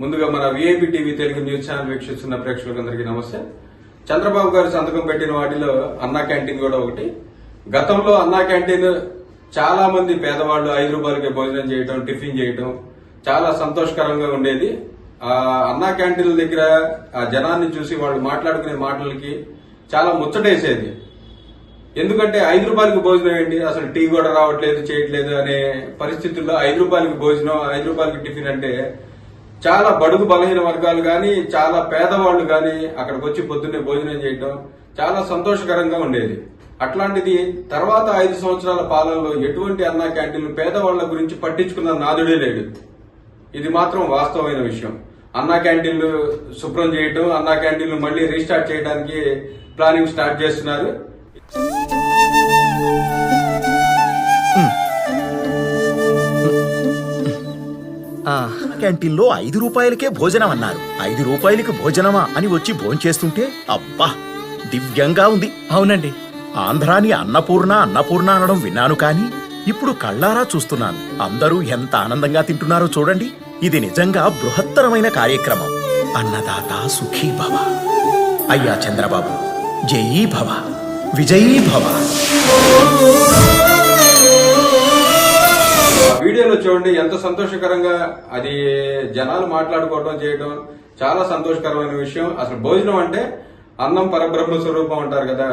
ముందుగా మన VIP TV Telugu news channel వీక్షిస్తున్న ప్రేక్షకులందరికీ నమస్తే. చంద్రబాబు గారు సంతకం పెట్టిన వాటిలో అన్నా క్యాంటీన్ కూడా ఒకటి. గతంలో అన్నా క్యాంటీన్ చాలా మంది పేదవాళ్ళు ఐదు రూపాయలకి భోజనం చేయటం టిఫిన్ చేయటం చాలా సంతోషకరంగా ఉండేది. ఆ అన్నా క్యాంటీన్ల దగ్గర ఆ జనాన్ని చూసి వాళ్ళు మాట్లాడుకునే మాటలకి చాలా ముచ్చటేసేది. ఎందుకంటే ఐదు రూపాయలకి భోజనం ఏంటి? అసలు టీ కూడా రావట్లేదు చేయట్లేదు అనే పరిస్థితుల్లో ఐదు రూపాయలకి భోజనం ఐదు రూపాయలకి టిఫిన్ అంటే చాలా బడుగు బలహీన వర్గాలు కానీ చాలా పేదవాళ్ళు కానీ అక్కడికి వచ్చి పొద్దున్నే భోజనం చేయడం చాలా సంతోషకరంగా ఉండేది. అట్లాంటిది తర్వాత ఐదు సంవత్సరాల పాలనలో ఎటువంటి అన్నా క్యాంటీన్లు పేదవాళ్ళ గురించి పట్టించుకున్న నాదుడే లేడు. ఇది మాత్రం వాస్తవమైన విషయం. అన్నా క్యాంటీన్లు శుభ్రం చేయటం అన్నా క్యాంటీన్లు మళ్ళీ రీస్టార్ట్ చేయడానికి ప్లానింగ్ స్టార్ట్ చేస్తున్నారు. క్యాంటీన్లో ఐదు రూపాయలకే భోజనం అన్నారు ఐదు రూపాయలకి భోజనమా అని వచ్చి భోంచేస్తుంటే అబ్బా దివ్యంగా ఉంది. అవునండి. ఆంధ్రాని అన్నపూర్ణ అన్నపూర్ణ అనడం విన్నాను కాని ఇప్పుడు కళ్ళారా చూస్తున్నాను. అందరూ ఎంత ఆనందంగా తింటున్నారో చూడండి. ఇది నిజంగా బృహత్తరమైన కార్యక్రమం. అన్నదాత సుఖీ భవ. అయ్యా చంద్రబాబు జయీ భవ. విజయీ భవ. వీడియోలో చూడండి ఎంత సంతోషకరంగా అది జనాలు మాట్లాడుకోవడం చేయడం చాలా సంతోషకరమైన విషయం. అసలు భోజనం అంటే అన్నం పరబ్రహ్మ స్వరూపం అంటారు కదా.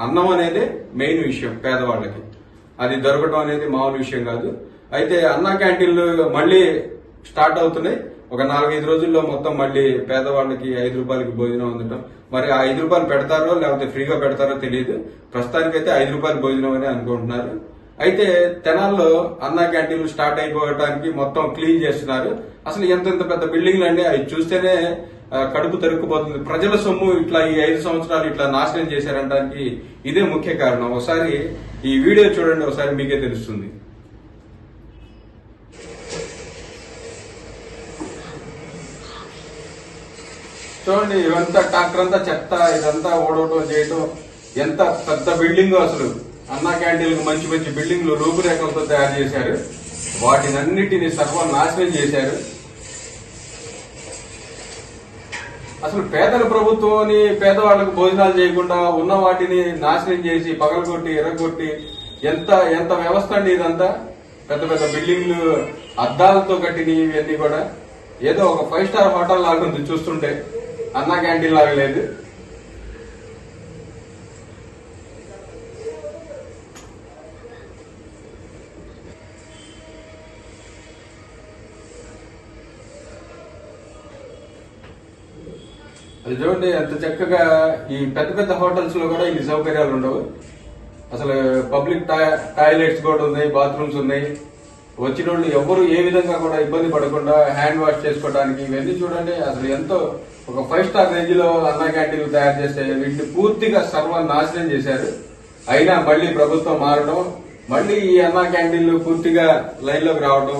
అన్నం అనేది మెయిన్ విషయం పేదవాళ్ళకి. అది దొరకడం అనేది మామూలు విషయం కాదు. అయితే అన్న క్యాంటీన్లు మళ్ళీ స్టార్ట్ అవుతున్నాయి. ఒక నాలుగైదు రోజుల్లో మొత్తం మళ్ళీ పేదవాళ్ళకి ఐదు రూపాయలకి భోజనం అందటం. మరి ఆ ఐదు రూపాయలు పెడతారో లేకపోతే ఫ్రీగా పెడతారో తెలియదు ప్రస్తుతానికైతే ఐదు రూపాయల భోజనం అని అనుకుంటున్నారు. అయితే తెనాల్లో అన్నా క్యాంటీన్లు స్టార్ట్ అయిపోవడానికి మొత్తం క్లీన్ చేస్తున్నారు. అసలు ఎంత ఎంత పెద్ద బిల్డింగ్లు అండి? అవి చూస్తేనే కడుపు తరుక్కుపోతుంది. ప్రజల సొమ్ము ఇట్లా ఈ ఐదు సంవత్సరాలు ఇట్లా నాశనం చేశారనడానికి ఇదే ముఖ్య కారణం. ఒకసారి ఈ వీడియో చూడండి ఒకసారి మీకే తెలుస్తుంది. చూడండి ఇవంతా ట్రాక్టర్ అంతా చెత్త ఇదంతా ఓడవటం చేయటం ఎంత పెద్ద బిల్డింగ్ అసలు. అన్నా క్యాంటీన్లకు మంచి మంచి బిల్డింగ్లు రూపురేఖలతో తయారు చేశారు. వాటినన్నిటిని సర్వనాశనం చేశారు. అసలు పేదల ప్రభుత్వం పేదవాళ్ళకు భోజనాలు చేయకుండా ఉన్న వాటిని నాశనం చేసి పగలగొట్టి ఎర్రగొట్టి ఎంత ఎంత వ్యవస్థ అండి ఇదంతా? పెద్ద పెద్ద బిల్డింగ్లు అద్దాలతో కట్టినవి ఇవన్నీ కూడా. ఏదో ఒక ఫైవ్ స్టార్ హోటల్ లాగా ఉంది చూస్తుంటే. అన్నా క్యాంటీన్ లాగా లేదు. అది చూడండి ఎంత చక్కగా ఈ పెద్ద పెద్ద హోటల్స్లో కూడా ఇన్ని సౌకర్యాలు ఉండవు. అసలు పబ్లిక్ టాయిలెట్స్ కూడా ఉన్నాయి బాత్రూమ్స్ ఉన్నాయి. వచ్చిన వాళ్ళు ఎవరు ఏ విధంగా కూడా ఇబ్బంది పడకుండా హ్యాండ్ వాష్ చేసుకోవడానికి ఇవన్నీ చూడండి అసలు ఎంతో ఒక ఫైవ్ స్టార్ రేంజ్లో అన్న క్యాంటీన్లు తయారు చేస్తే వీటిని పూర్తిగా సర్వనాశనం చేశారు. అయినా మళ్ళీ ప్రభుత్వం మారడం మళ్ళీ ఈ అన్న క్యాంటీన్లు పూర్తిగా లైన్లోకి రావడం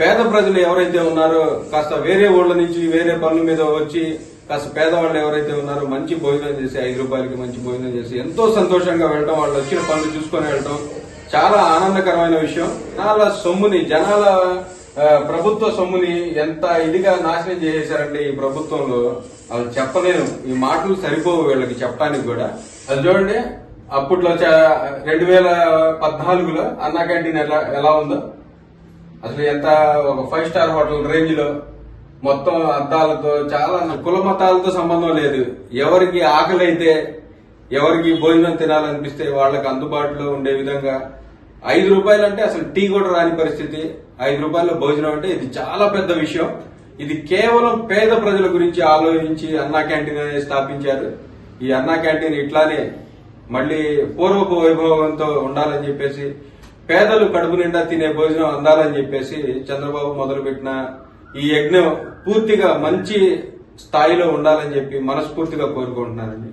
పేద ప్రజలు ఎవరైతే ఉన్నారో కాస్త వేరే ఊళ్ళ నుంచి వేరే పనుల మీద వచ్చి కాస్త పేదవాళ్ళు ఎవరైతే ఉన్నారో మంచి భోజనం చేసి ఐదు రూపాయలకి మంచి భోజనం చేసి ఎంతో సంతోషంగా వెళ్ళటం వాళ్ళు వచ్చిన పనులు చూసుకొని వెళ్ళటం చాలా ఆనందకరమైన విషయం. జనాల సొమ్ముని జనాల ప్రభుత్వ సొమ్ముని ఎంత ఇదిగా నాశనం చేసేశారంటే ఈ ప్రభుత్వంలో అది చెప్పలేను. ఈ మాటలు సరిపోవు వీళ్ళకి చెప్పడానికి కూడా. అది చూడండి అప్పట్లో రెండు వేల పద్నాలుగులో అన్నా క్యాంటీన్ ఎలా ఎలా ఉందో. అసలు ఎంత ఒక ఫైవ్ స్టార్ హోటల్ రేంజ్లో మొత్తం అద్దాలతో చాలా కుల మతాలతో సంబంధం లేదు. ఎవరికి ఆకలి అయితే ఎవరికి భోజనం తినాలనిపిస్తే వాళ్ళకి అందుబాటులో ఉండే విధంగా ఐదు రూపాయలు అంటే అసలు టీ కూడా రాని పరిస్థితి. ఐదు రూపాయల భోజనం అంటే ఇది చాలా పెద్ద విషయం. ఇది కేవలం పేద ప్రజల గురించి ఆలోచించి అన్నా క్యాంటీన్ అనేది స్థాపించారు. ఈ అన్నా క్యాంటీన్ ఇట్లానే మళ్ళీ పూర్వపు వైభవంతో ఉండాలని చెప్పేసి పేదలు కడుపు నిండా తినే భోజనం అందాలని చెప్పేసి చంద్రబాబు మొదలుపెట్టిన ఈ యజ్ఞం పూర్తిగా మంచి స్థాయిలో ఉండాలని చెప్పి మనస్ఫూర్తిగా కోరుకుంటున్నానండి.